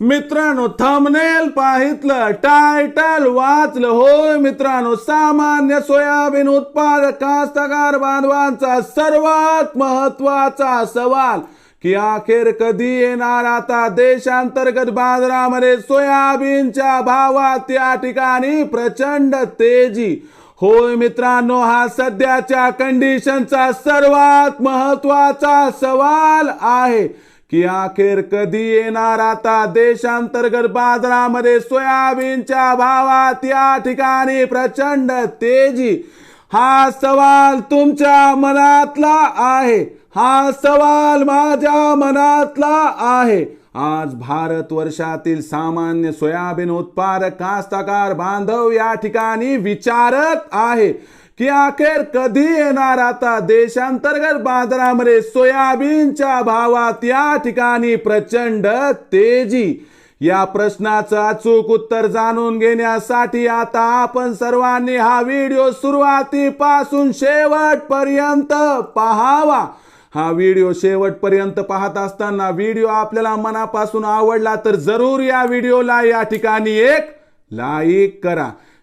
मित्रांनो thumbnail पाहितलं title वाचलं. होय मित्रांनो सामान्य सोयाबीन उत्पादक कास्तकार बांधवांचा सर्वात महत्त्वाचा सवाल की अखेर कधी येणार आता देशांतर्गत बाजारामध्ये सोयाबीनच्या भावात या ठिकाणी प्रचंड तेजी? होय मित्रांनो हा सध्याच्या कंडिशनचा सर्वात महत्त्वाचा सवाल आहे. की अखेर कधी येणार आता देशांतर्गत बाजारामध्ये सोयाबीनच्या भावात या ठिकाणी प्रचंड तेजी? हा सवाल तुमच्या मनातला आहे. हा सवाल माझ्या मनातला आहे. आज भारत वर्षातील सामान्य सोयाबीन उत्पादक कास्तकार बांधव या ठिकाणी विचारत आहे. की अखेर कधी येणार आता देशांतर्गत बाजारामध्ये सोयाबीनच्या भावात या ठिकाणी प्रचंड तेजी? या प्रश्नाचं अचूक उत्तर जाणून घेण्यासाठी आता आपण सर्वांनी हा व्हिडिओ सुरुवातीपासून शेवटपर्यंत पाहावा. हा व्हिडिओ शेवटपर्यंत पाहत असताना व्हिडिओ आपल्याला मनापासून आवडला तर जरूर या व्हिडिओला या ठिकाणी एक लाईक करा.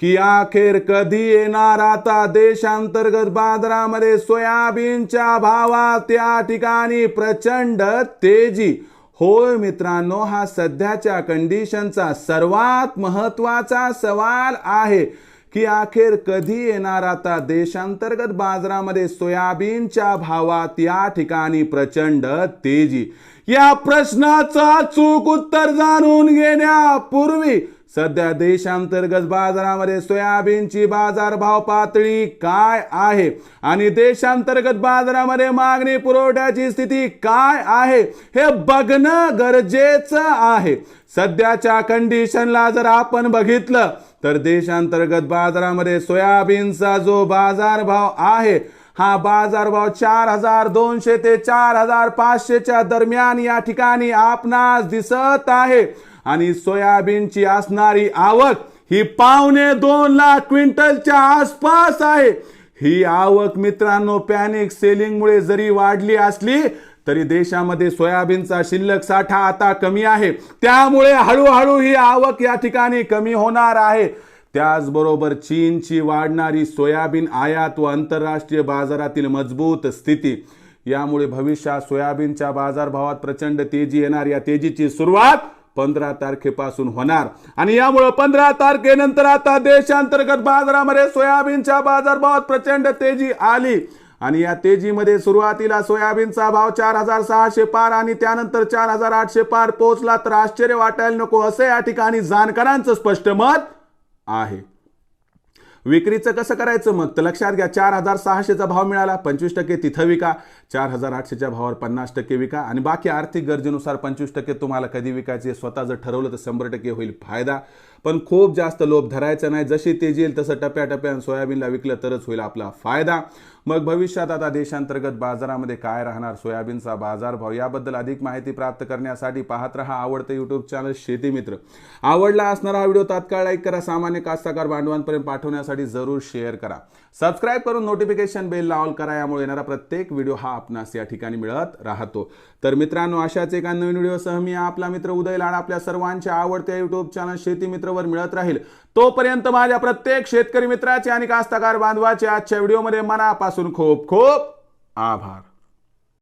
की अखेर कधी येणार आता देशांतर्गत बाजारामध्ये सोयाबीनच्या भावात? त्या ठिकाणी प्रचंड तेजी. होय मित्रांनो हा सध्याच्या कंडिशनचा सर्वात महत्त्वाचा सवाल आहे की अखेर कधी येणार आता देशांतर्गत बाजारामध्ये सोयाबीनच्या भावात? या ठिकाणी प्रचंड तेजी. या प्रश्नाचं चूक उत्तर जाणून घेण्यापूर्वी सध्या देशांतर्गत बाजारामध्ये सोयाबीनची बाजारभाव पातळी काय आहे? आणि देशांतर्गत बाजारामध्ये मागणी पुरवठ्याची स्थिती काय आहे? हे बघणं गरजेचं आहे. सध्याच्या कंडिशनला जर आपण बघितलं तर देशांतर्गत बाजारामध्ये सोयाबीनचा जो बाजारभाव आहे हा बाजारभाव चार हजार दोनशे ते चार हजार पाचशेच्या दरम्यान या ठिकाणी आपणास दिसत आहे. आणि सोयाबीनची असणारी आवक ही पावणे दोन लाख क्विंटलच्या आसपास आहे. ही आवक मित्रांनो पॅनिक सेलिंगमुळे जरी वाढली असली तरी देशामध्ये सोयाबीनचा शिल्लक साठा आता कमी आहे. त्यामुळे हळूहळू ही आवक या ठिकाणी कमी होणार आहे. त्याचबरोबर चीनची वाढणारी सोयाबीन आयात व आंतरराष्ट्रीय बाजारातील मजबूत स्थिती. यामुळे भविष्यात सोयाबीनच्या बाजारभावात प्रचंड तेजी येणार. या तेजीची सुरुवात पंधरा तारखेपासून होणार. आणि यामुळं पंधरा तारखेनंतर आता देशांतर्गत बाजारामध्ये सोयाबीनच्या बाजारभावात प्रचंड तेजी आली. आणि या तेजीमध्ये सुरुवातीला सोयाबीनचा भाव चार हजार सहाशे पार आणि त्यानंतर चार हजार आठशे पार पोहोचला. तर आश्चर्य वाटायला नको असं या ठिकाणी जाणकारांचं स्पष्ट मत आहे. विक्रीचं कसं करायचं मग? तर लक्षात घ्या चार हजार सहाशेचा भाव मिळाला पंचवीस टक्के तिथं विका. चार हजार आठशेच्या भावावर पन्नास टक्के विका. आणि बाकी आर्थिक गरजेनुसार पंचवीस टक्के तुम्हाला कधी विकायचे स्वतः जर ठरवलं तर शंभर टक्के होईल फायदा. पण खूप जास्त लोभ धरायचा नाही. जशी तेजी येईल तसं टप्प्याटप्प्यानं सोयाबीनला विकलं तरच होईल आपला फायदा. मग भविष्यात आता देशांतर्गत बाजारामध्ये काय राहणार? सोयाबीनचा बाजारभाव याबद्दल अधिक माहिती प्राप्त करण्यासाठी पाहत रहा आवडतं यूट्यूब चॅनल शेती मित्र. आवडला असणारा हा व्हिडिओ तात्काळ लाईक करा. सामान्य कास्तकार बांधवांपर्यंत पाठवण्यासाठी जरूर शेअर करा. सबस्क्राईब करून नोटिफिकेशन बेल ऑल करा. यामुळे येणारा प्रत्येक व्हिडिओ हा आपणास या ठिकाणी मिळत राहतो. तर मित्रांनो अशाच एका नवीन व्हिडिओसह मी आपला मित्र उदय लाड आपल्या सर्वांच्या आवडत्या यूट्यूब चॅनल शेती मित्रवर मिळत राहील. तोपर्यंत माझ्या प्रत्येक शेतकरी मित्राचे आणि कास्तकार बांधवाचे आजच्या व्हिडिओमध्ये मनापासून खूप खूप आभार.